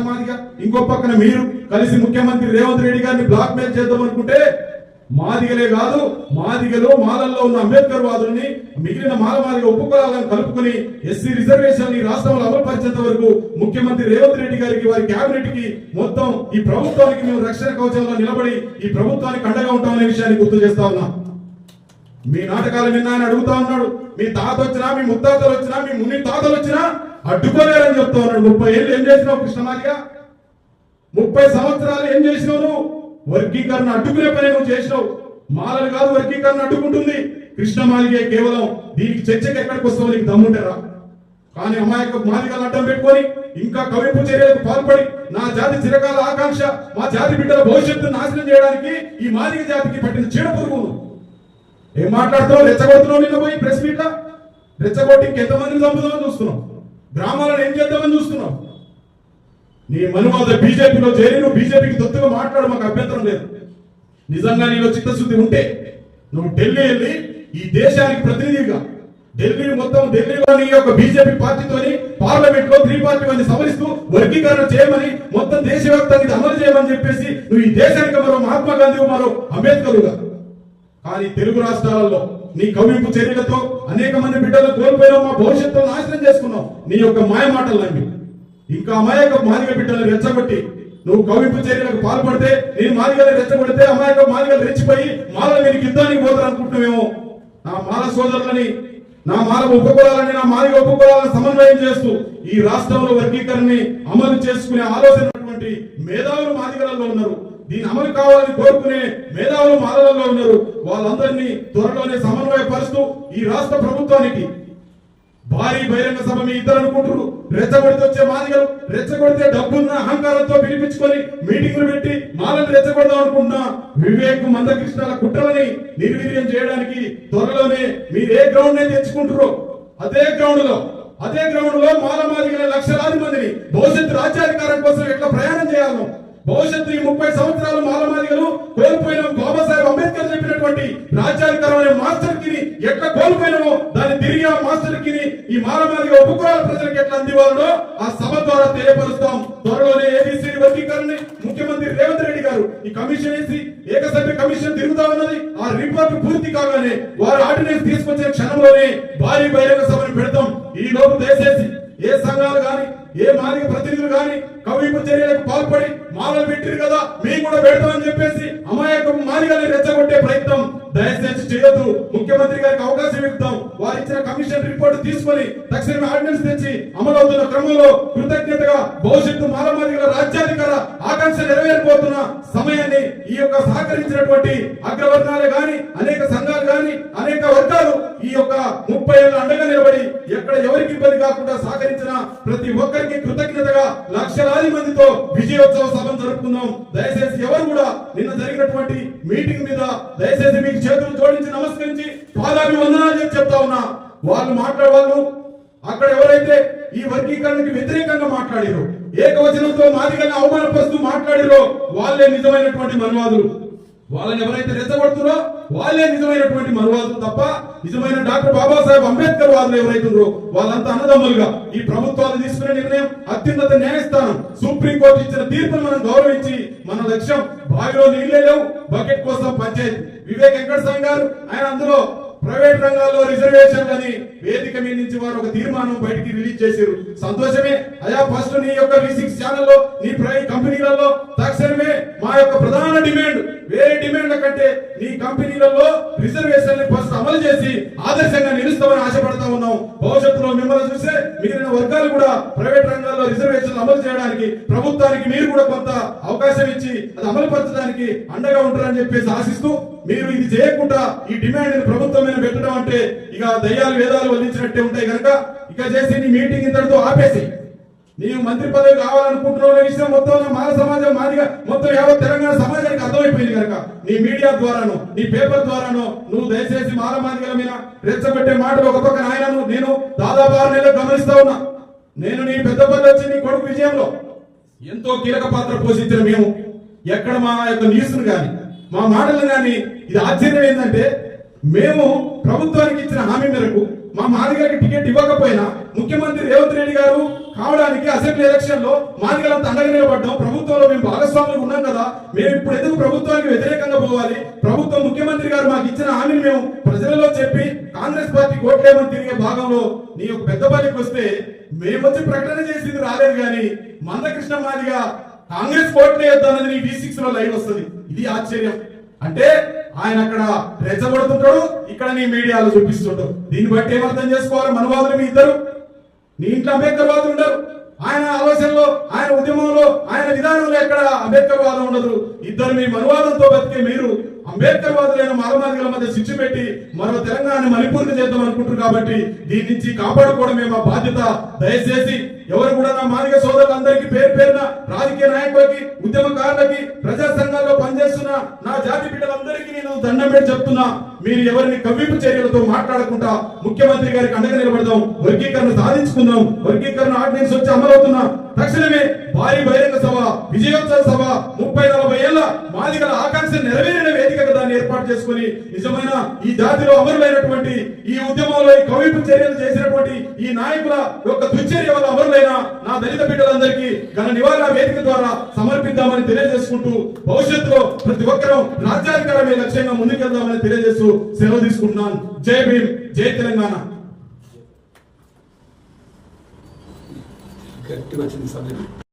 కృష్ణమాదిగా ఇంకో పక్కన మీరు కలిసి ముఖ్యమంత్రి రేవంత్ రెడ్డి గారిని బ్లాక్ మెయిల్ చేద్దాం అనుకుంటే మాదిగలే కాదు మాదిగలో మాలల్లో ఉన్న అంబేద్కర్ వాదుల్ని మిగిలిన మాలమాదిగ ఉపకులాలను కలుపుకుని ఎస్సీ రిజర్వేషన్ ఈ రాష్ట్రంలో అమలుపరిచేంత వరకు ముఖ్యమంత్రి రేవంత్ రెడ్డి గారికి వారి కేబినెట్కి మొత్తం ఈ ప్రభుత్వానికి మేము రక్షణ కవచంలో నిలబడి ఈ ప్రభుత్వానికి అండగా ఉంటామనే విషయాన్ని గుర్తు చేస్తా ఉన్నాం. మీ నాటకాలు విన్నా అని అడుగుతా ఉన్నాడు. మీ తాత వచ్చినా మీ ముత్తాతలు వచ్చినా మీ ముని తాతలు వచ్చినా అడ్డుకోలేరని చెప్తా ఉన్నాడు ముప్పై ఏళ్ళు ఏం చేసినావు కృష్ణమాదిగా ముప్పై సంవత్సరాలు ఏం చేసినావు నువ్వు? వర్గీకరణ అడ్డుకునే పని నువ్వు చేసినావు. మాలలు కాదు వర్గీకరణ అడ్డుకుంటుంది. కృష్ణమాలికే కేవలం దీనికి చర్చకి ఎక్కడికి వస్తావు? నీకు దమ్ముంటారా కానీ అమాయక మాదిగలు అడ్డం పెట్టుకొని ఇంకా కవింపు చర్యలకు పాల్పడి నా జాతి చిరకాల ఆకాంక్ష మా జాతి బిడ్డల భవిష్యత్తు నాశనం చేయడానికి ఈ మాదిగ జాతికి పట్టిన చీడపురుగు ఏం మాట్లాడుతున్నావు? రెచ్చగొడుతున్నావు నిన్న పోయి ప్రెస్ మీట్ రెచ్చగొట్టి ఎంతమందిని చంపుదామని చూస్తున్నావు? గ్రామాలను ఏం చేద్దామని చూస్తున్నావు? నీ మనువాద బీజేపీలో చేరి నువ్వు బీజేపీకి దొత్తుగా మాట్లాడు మాకు అభ్యంతరం లేదు. నిజంగా నీలో చిత్తశుద్ధి ఉంటే నువ్వు ఢిల్లీ వెళ్ళి ఈ దేశానికి ప్రతినిధిగా ఢిల్లీ మొత్తం ఢిల్లీలోని యొక్క బీజేపీ పార్టీతోని పార్లమెంట్లో త్రీ పార్టీ మంది సవరిస్తూ వర్గీకరణ చేయమని మొత్తం దేశవ్యాప్తంగా అమలు చేయమని చెప్పేసి నువ్వు ఈ దేశానికి మరో మహాత్మా గాంధీ మరో అంబేద్కరుగా కానీ తెలుగు రాష్ట్రాలలో నీ కవింపు చర్యలతో అనేక మంది బిడ్డలు కోల్పోయావు మా భవిష్యత్తు నాశనం చేసుకున్నావు. నీ యొక్క మాయ మాటలు నమ్మి. ఇంకా అమాయక మాదిగ బిడ్డలు రెచ్చగొట్టి నువ్వు కవింపు చర్యలకు పాల్పడితే నేను మాదిగలు రెచ్చగొడితే అమాయక మాదిగలు రెచ్చిపోయి మాల మీరు యుద్ధానికి పోతారు అనుకుంటున్నామేమో నా మాల సోదరులని నా మాల ఒప్పుకోవాలని నా మాదిగ ఒప్పుకోవాలని సమన్వయం చేస్తూ ఈ రాష్ట్రంలో వర్గీకరణని అమలు చేసుకునే ఆలోచన మేధావులు మాదిగలలో ఉన్నారు. దీని అమలు కావాలని కోరుకునే మేధావులు మాలలలో ఉన్నారు. వాళ్ళందరినీ త్వరలోనే సమన్వయపరుస్తూ ఈ రాష్ట్ర ప్రభుత్వానికి భారీ బహిరంగ సభ మీ ఇద్దరు అనుకుంటారు రెచ్చగొడితే వచ్చే మాదిగలు రెచ్చగొడితే డబ్బున్న అహంకారంతో పిలిపించుకొని మీటింగులు పెట్టి మాలను రెచ్చగొడదాం అనుకుంటున్నా వివేక్ మందకృష్ణాల కుట్రలని నిర్వీర్యం చేయడానికి త్వరలోనే మీరు ఏ గ్రౌండ్ అయితే తెచ్చుకుంటారో అదే గ్రౌండ్లో అదే గ్రౌండ్లో మాల మాదిగల లక్షలాది మందిని భవిష్యత్తు ఈ ముప్పై సంవత్సరాలు మాలమాదిగలు కోల్పోయిన బాబాసాహెబ్ అంబేద్కర్ చెప్పినటువంటి రాజ్యాధికారమైన మాస్టర్ కిని ఎట్లా కోల్పోయినామో దాన్ని తిరిగి ఆ మాస్టర్ కిని ఈ మాలమాదిగ ఉపకులాల ప్రజలకు ఎట్లా అందివ్వాలనో ఆ సభ ద్వారా తెలియపరుస్తాం. త్వరలోనే ఏబీసీ వర్గీకరణ ముఖ్యమంత్రి రేవంత్ రెడ్డి గారు ఈ కమిషన్ వేసి ఏకసభ్య కమిషన్ తిరుగుతా ఉన్నది. ఆ రిపోర్ట్ పూర్తి కాగానే వారు ఆర్డినెన్స్ తీసుకొచ్చే క్షణంలోనే భారీ బహిరంగ సభను పెడతాం. ఈ లోపు దయచేసి ఏ సంఘాలు కానీ ఏ మాదిక ప్రతినిధులు గాని కవిపు చర్యలకు పాల్పడి మాలలు పెట్టిరు కదా మేము కూడా పెడతామని చెప్పేసి అమాయక మాదిగల్ని రెచ్చగొట్టే ప్రయత్నం దయచేసి చేయొద్దు. ముఖ్యమంత్రి గారికి అవకాశం ఇద్దాం. వారు ఇచ్చిన కమిషన్ రిపోర్ట్ తీసుకొని తక్షణమే ఆర్డినెన్స్ తెచ్చి అమలవుతున్న క్రమంలో కృతజ్ఞతగా భవిష్యత్తు మాలమాదిగల రాజ్యాధికార ఆకాంక్ష నెరవేరిపోతున్న సమయాన్ని ఈ యొక్క సహకరించినటువంటి అగ్రవర్ణాలే గాని అనేక సంఘాలు గాని అనేక వర్గాలు ఈ యొక్క ముప్పై ఏళ్ళ అండగా నిలబడి ఎక్కడ ఎవరికి ఇబ్బంది కాకుండా సహకరించిన ప్రతి ఒక్కరికి కృతజ్ఞతగా లక్షలాది మందితో విజయోత్సవ సభను జరుపుకుందాం. దయచేసి ఎవరు కూడా నిన్న జరిగినటువంటి మీటింగ్ మీద దయచేసి మీకు చేతులు జోడించి నమస్కరించి పాదాభివందనాలు చెప్తా ఉన్నా. వాళ్ళు మాట్లాడే వాళ్ళు అక్కడ ఎవరైతే ఈ వర్గీకరణకి వ్యతిరేకంగా మాట్లాడారో ఏకవచనంతో మాదిగల్ని అవమానపరుస్తూ మాట్లాడారో వాళ్ళే నిజమైనటువంటి మనవాదులు. వాళ్ళని ఎవరైతే రెచ్చగొడుతున్నారో వాళ్ళే నిజమైనటువంటి మనవాదులు తప్ప నిజమైన డాక్టర్ బాబాసాహెబ్ అంబేద్కర్ వాదులు ఎవరైతున్నారో వాళ్ళంతా అన్నదమ్ములుగా ఈ ప్రభుత్వాలు తీసుకునే నిర్ణయం అత్యున్నత న్యాయస్థానం. సుప్రీంకోర్టు ఇచ్చిన తీర్పును మనం గౌరవించి మన లక్ష్యం బావిలో నీళ్ళే లేవు బకెట్ కోసం పంచాయతీ. వివేక్ వెంకట స్వామి గారు ఆయన అందులో ప్రైవేట్ రంగాల్లో రిజర్వేషన్ అని వేదిక మీద నుంచి వారు ఒక తీర్మానం బయటికి రిలీజ్ చేశారు. సంతోషమే. అయా ఫస్ట్ నీ యొక్క విసిక్స్ ఛానల్లో నీ ప్రైవేట్ కంపెనీలలో తక్షణమే మా యొక్క ప్రధాన డిమాండ్ వేరే డిమాండ్ల కంటే నీ కంపెనీలలో రిజర్వేషన్ ఫస్ట్ అమలు చేసి ఆదర్శంగా నిలుస్తామని ఆశపడతా ఉన్నాం. భవిష్యత్తులో మిమ్మల్ని చూసే మిగిలిన వర్గాలు కూడా ప్రైవేట్ రంగాల్లో రిజర్వేషన్ అమలు చేయడానికి ప్రభుత్వానికి మీరు కూడా కొంత అవకాశం ఇచ్చి అది అమలుపరచడానికి అండగా ఉంటారని చెప్పేసి ఆశిస్తూ మీరు ఇది చేయకుండా ఈ డిమాండ్ ప్రభుత్వం మీద పెట్టడం అంటే ఇక దయ్యాలు వేదాలు వదిలించినట్టే ఉంటాయి కనుక ఇక చేసి నీ మీటింగ్ ఇంతటితో ఆపేసి. నీవు మంత్రి పదవి కావాలనుకుంటున్నావు అనే విషయం మొత్తం నా సమాజం మాదిగా మొత్తం యావత్ తెలంగాణ సమాజానికి అర్థమైపోయింది కనుక నీ మీడియా ద్వారాను నీ పేపర్ ద్వారాను నువ్వు దయచేసి మాల మాదిగల మీద రెచ్చబెట్టే మాటలు ఒక పక్క నాయనను నేను దాదాపు ఆరు నెలలు గమనిస్తా ఉన్నా. నేను నీ పెద్ద పని వచ్చి నీ కొడుకు విజయంలో ఎంతో కీలక పాత్ర పోషించిన మేము ఎక్కడ మా యొక్క న్యూస్ను కానీ మా మాటలు కానీ ఇది ఆశ్చర్యం ఏంటంటే మేము ప్రభుత్వానికి ఇచ్చిన హామీ మేరకు మా మాదిగారికి టికెట్ ఇవ్వకపోయినా ముఖ్యమంత్రి రేవంత్ రెడ్డి గారు కావడానికి అసెంబ్లీ ఎలక్షన్లో మాదిగలంతా అండగా నిలబడ్డాం. ప్రభుత్వంలో మేము భాగస్వాములు ఉన్నాం కదా మేము ఇప్పుడు ఎందుకు ప్రభుత్వానికి వ్యతిరేకంగా పోవాలి? ప్రభుత్వం ముఖ్యమంత్రి గారు మాకు ఇచ్చిన హామీని మేము ప్రజలలో చెప్పి కాంగ్రెస్ పార్టీ ఓట్లేమని తిరిగే భాగంలో నీ యొక్క పెద్దపల్లికి వస్తే మేము వచ్చి ప్రకటన చేసింది రాలేదు కానీ మందకృష్ణ మాదిగా కాంగ్రెస్ ఓట్లే వేద్దానని నీ వి సిక్స్లో లైవ్ వస్తుంది. ఇది ఆశ్చర్యం. అంటే ఆయన అక్కడ రెచ్చగొడుతుంటాడు ఇక్కడ నీ మీడియాలో చూపిస్తుంటాడు. దీన్ని బట్టి ఏమర్థం చేసుకోవాలి? మనవాదులు మీ ఇద్దరు. నీ ఇంట్లో అంబేద్కర్ ఉండరు. ఆయన ఆలోచనలో ఆయన ఉద్యమంలో ఆయన విధానంలో ఎక్కడ అంబేద్కర్ వాదం ఉండదు. ఇద్దరు మీ మనువాదంతో బతికే మీరు అంబేద్కర్ మారమాదిగల మధ్య శిక్ష పెట్టి మరో తెలంగాణ మణిపూర్కి చేద్దాం అనుకుంటున్నారు కాబట్టి దీని నుంచి కాపాడుకోవడమే మా బాధ్యత. దయచేసి ఎవరు కూడా నా మాదిగ సోదరులందరికీ పేరు పేరున రాజకీయ నాయకులకి ఉద్యమకారులకి ప్రజా సంఘాల్లో పనిచేస్తున్న నా జాతి బిడ్డలందరికీ నేను దండం పెట్టి చెప్తున్నా. మీరు ఎవరిని కవ్వింపు చర్యలతో మాట్లాడకుండా ముఖ్యమంత్రి గారికి అండగా నిలబడదాం వర్గీకరణ సాధించుకుందాం వర్గీకరణ ఆర్డినెన్స్ వచ్చి అమలవుతున్నా. తక్షణమే భారీ బహిరంగ సభ విజయోత్సవ సభ ముప్పై నలభై ఏళ్ళ మాదిగల ఆకాంక్ష నెరవేరిన వేదికగా దాన్ని ఏర్పాటు చేసుకుని నిజమైన ఈ జాతిలో అమరులైనటువంటి ఈ ఉద్యమంలో ఈ కవింపు చర్యలు చేసినటువంటి ఈ నాయకుల యొక్క దుశ్చర్య వల్ల అమరులైన నా దళిత బిడ్డలందరికీ ఘన నివారణ వేదిక ద్వారా సమర్పిద్దామని తెలియజేసుకుంటూ భవిష్యత్తులో ప్రతి ఒక్కరూ రాజ్యాధికారమే లక్ష్యంగా ముందుకెళ్దామని తెలియజేస్తూ సెలవు తీసుకుంటున్నాను. జై భీమ్ జై తెలంగాణ. やって待ちにされる。